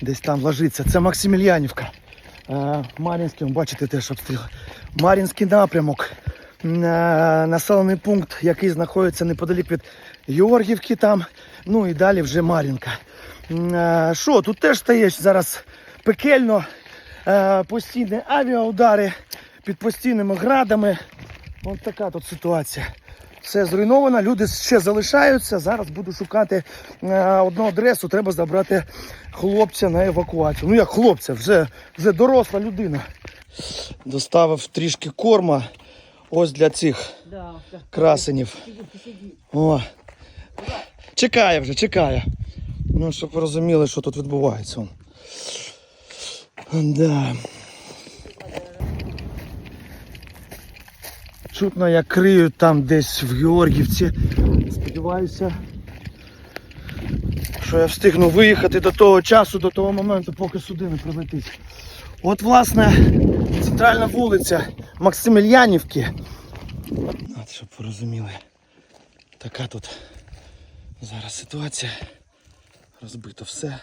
десь там ложиться. Це Максимільянівка. Е, Мар'їнський, бачите, теж обстріли. Мар'їнський напрямок. Е, Населений пункт, який знаходиться неподалік від Георгівки там. Ну і далі вже Мар'їнка. Е, Що, тут теж стає зараз пекельно. Постійні авіаудари під постійними градами. Ось така тут ситуація. Все зруйновано, люди ще залишаються. Зараз буду шукати е, одну адресу. Треба забрати хлопця на евакуацію. Ну як хлопця, вже, вже доросла людина. Доставив трішки корма. Ось для цих Да, красенів. О. Чекає вже, чекає. Ну, щоб ви розуміли, що тут відбувається. Да. Чутно, як криють там десь в Георгівці. Сподіваюся, що я встигну виїхати до того часу, до того моменту, поки сюди не прилетить. От, власне, центральна вулиця Максимільянівки. От, щоб ви розуміли. Така тут зараз ситуація. Розбито все.